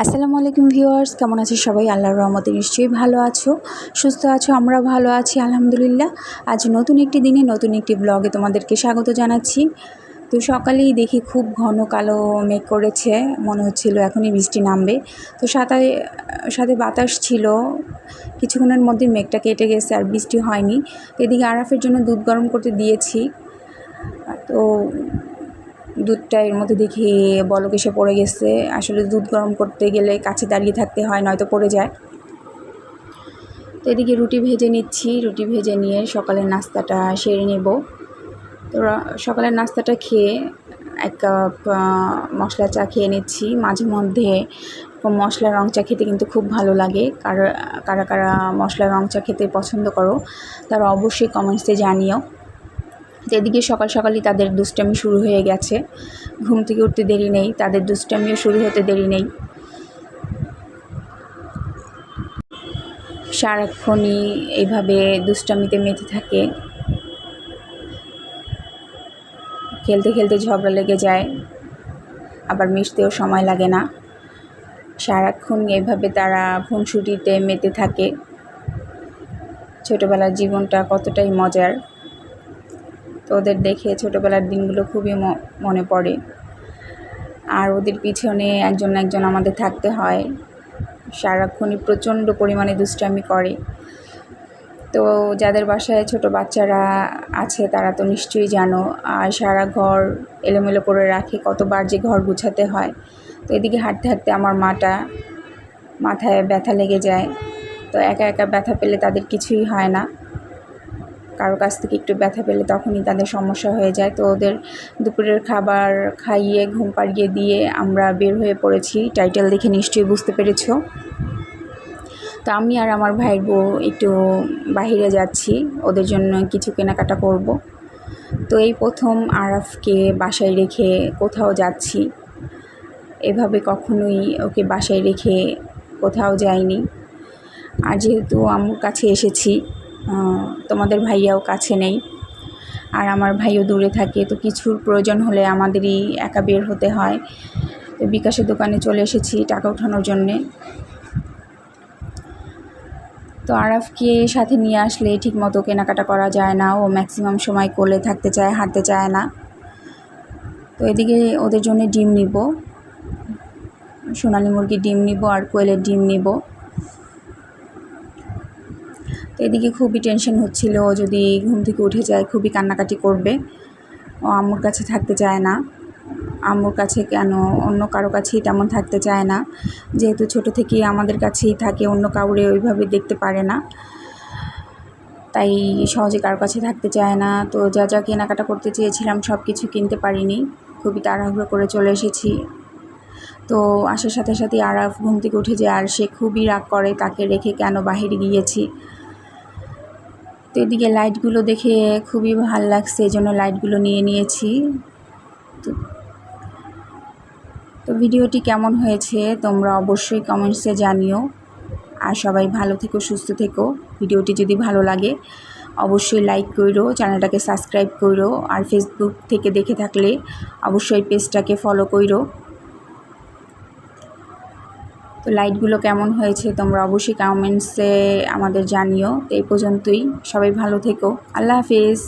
আসসালামু আলাইকুম ভিউয়ার্স, কেমন আছো সবাই? আল্লাহর রহমতে নিশ্চয়ই ভালো আছো, সুস্থ আছো, আমরা ভালো আছি, আলহামদুলিল্লাহ। আজ নতুন একটি দিনে, নতুন একটি ব্লগে তোমাদেরকে স্বাগত জানাচ্ছি। তো সকালেই দেখি খুব ঘন কালো মেঘ করেছে, মনে হচ্ছিল এখনই বৃষ্টি নামবে। তো সাথে সাথে বাতাস ছিল, কিছুক্ষণের মধ্যে মেঘটা কেটে গেছে আর বৃষ্টি হয়নি। এদিকে আরাফের জন্য দুধ গরম করতে দিয়েছি। তো দুধটা এর মধ্যে দেখি বলক এসে পড়ে গেছে। আসলে দুধ গরম করতে গেলে কাছে দাঁড়িয়ে থাকতে হয়, নয়তো পড়ে যায়। তো এদিকে রুটি ভেজে নিচ্ছি। রুটি ভেজে নিয়ে সকালের নাস্তাটা সেরে নেব। তো সকালের নাস্তাটা খেয়ে এক কাপ মশলা চা খেয়ে নিচ্ছি। মাঝে মধ্যে মশলা রং চা খেতে কিন্তু খুব ভালো লাগে। কারা কারা কারা মশলা রং চা খেতে পছন্দ করো, তারা অবশ্যই কমেন্টসে জানিও। তো এদিকে সকাল সকালই তাদের দুষ্টামি শুরু হয়ে গেছে, ঘুম থেকে উঠতে দেরি নেই, তাদের দুষ্টামিও শুরু হতে দেরি নেই। সারাক্ষণই এইভাবে দুষ্টামিতে মেতে থাকে। খেলতে খেলতে ঝগড়া লেগে যায়, আবার মিশতেও সময় লাগে না। সারাক্ষণ এইভাবে তারা ফুনসুটিতে মেতে থাকে। ছোটোবেলার জীবনটা কতটাই মজার। তো ওদের দেখে ছোটোবেলার দিনগুলো খুবই মনে পড়ে। আর ওদের পিছনে একজন একজন আমাদের থাকতে হয়। সারাক্ষণই প্রচণ্ড পরিমাণে দুষ্টামি করে। তো যাদের বাসায় ছোট বাচ্চারা আছে, তারা তো নিশ্চয়ই জানো। আর সারা ঘর এলোমেলো করে রাখে, কতবার যে ঘর গুছাতে হয়। তো এদিকে হাঁটতে হাঁটতে আমার মাটা মাথায় ব্যথা লেগে যায়। তো একা একা ব্যথা পেলে তাদের কিছুই হয় না। কারও কাছ থেকে একটু ব্যথা পেলে তখনই তাদের সমস্যা হয়ে যায়। তো ওদের দুপুরের খাবার খাইয়ে, ঘুম পাড়িয়ে দিয়ে আমরা বের হয়ে পড়েছি। টাইটেল দেখে নিশ্চয়ই বুঝতে পেরেছ। তো আমি আর আমার ভাইয়ের বউ একটু বাহিরে যাচ্ছি। ওদের জন্য কিছু কেনাকাটা করব। তো এই প্রথম আরাফকে বাসায় রেখে কোথাও যাচ্ছি। এভাবে কখনোই ওকে বাসায় রেখে কোথাও যাইনি। আর যেহেতু আমার কাছে এসেছি তোমাদের ভাইয়াও কাছে নেই। আর আমার ভাইও দূরে থাকে, তো কিছুর প্রয়োজন হলে আমাদেরই একা বের হতে হয়। তো বিকাশের দোকানে চলে এসেছি টাকা ওঠানোর জন্যে। তো আরাফকে সাথে নিয়ে আসলে ঠিক মতো কেনাকাটা করা যায় না, ও ম্যাক্সিমাম সময় কোলে থাকতে চায়, হাঁটতে চায় না। তো এদিকে ওদের জন্য ডিম নিব। সোনালি মুরগির ডিম নিব আর কোয়েলের ডিম নিব। তো এদিকে খুবই টেনশন হচ্ছিল, যদি ঘুম থেকে উঠে যায় খুবই কান্নাকাটি করবে। ও আম্মুর কাছে থাকতে চায় না। আম্মুর কাছে কেন? অন্য কারও কাছেই তেমন থাকতে চায় না। যেহেতু ছোট থেকেই আমাদের কাছেই থাকে, অন্য কাউরে ওইভাবে দেখতে পারে না। তাই সহজে কারও কাছে থাকতে চায় না। তো যা যা কেনাকাটা করতে চেয়েছিলাম সব কিছু কিনতে পারিনি। খুবই তাড়াহুড়ো করে চলে এসেছি। তো আসার সাথে সাথে আরাফ ঘুম থেকে উঠে যায় আর সে খুবই রাগ করে, তাকে রেখে কেন বাহিরে গিয়েছি? তো এদিকে লাইটগুলো দেখে খুবই ভালো লাগছে এই জন্য লাইটগুলো নিয়ে নিয়েছি। তো তো ভিডিওটি কেমন হয়েছে তোমরা অবশ্যই কমেন্টসে জানিও। আর সবাই ভালো থেকো, সুস্থ থেকো। ভিডিওটি যদি ভালো লাগে, অবশ্যই লাইক করো চ্যানেলটাকে সাবস্ক্রাইব করো আর ফেসবুক থেকে দেখে থাকলে অবশ্যই পেজটাকে ফলো করো তো লাইটগুলো কেমন হয়েছে তোমরা অবশ্যই কমেন্টসে আমাদের জানিও। তো এই পর্যন্তই। সবাই ভালো থেকো। আল্লাহ হাফিজ।